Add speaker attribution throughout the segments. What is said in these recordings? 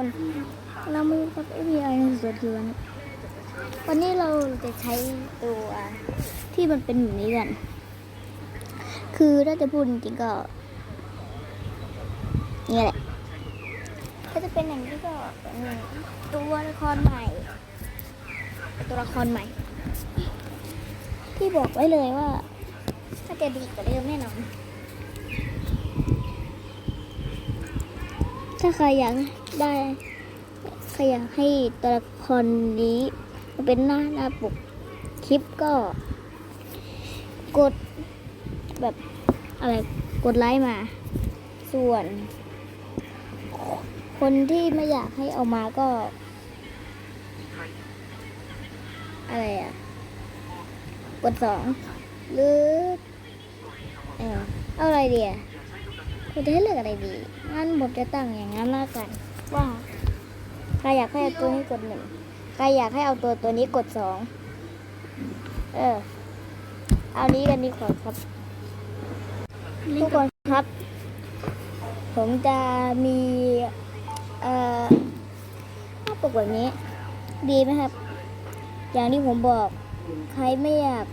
Speaker 1: คนเรามาอกับ API ในสวนเถือนวันนี้เราจะใช้ตัวที่มันเป็นแบบนี้กัน คือถ้าจะพูดจริงๆก็นี่แหละถ้าจะเป็นอย่างนี้ก็ตัวละครใหม่ ตัวละครใหม่ ที่บอกไว้เลยว่า ถ้าจะดีกว่าเดิมแน่นอนถ้าใครอยาก ได้ใครอยากให้ตัวละครนี้ เป็นหน้าหน้าปกคลิปก็ กดแบบอะไรกดไลค์มา ส่วน คนที่ไม่อยากให้เอามาก็ อะไรอะกดสองหรือ เออเอาอะไรดีอะคุณจะให้เลือกอะไรดี งั้นผมจะตั้งอย่างนั้นละกัน ว่า ใครอยากให้เอาตัวนี้กดหนึ่งใครอยากให้เอาตัวตัวนี้กดสองเออ เอานี้กันดีกว่าครับ ทุกคนครับ ผมจะมีเอ่อหน้าปกแบบนี้ ดีไหมครับ อย่างที่ผมบอก ใครไม่อยาก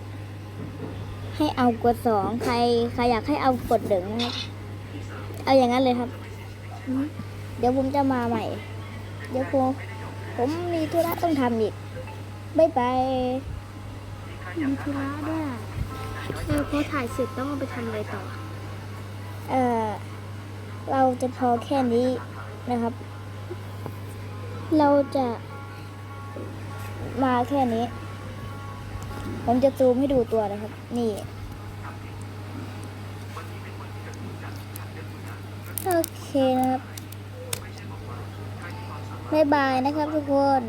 Speaker 1: ให้เอากดสองใครใครอยากให้เอากดหนึ่งนะครับ เอาอย่างนั้นเลยครับ เดี๋ยวผมจะมาใหม่ เดี๋ยวผมผมมีธุระต้องทำอีกบ๊ายบาย
Speaker 2: มีธุระด้วยอะเออพอถ่ายเสร็จต้องเอาไปทำอะไรต่อ
Speaker 1: เอ่อเราจะพอแค่นี้นะครับ เราจะมาแค่นี้ ผมจะซูมให้ดูตัวนะครับ นี่โอเคนะครับ บ๊ายบายนะครับทุกคน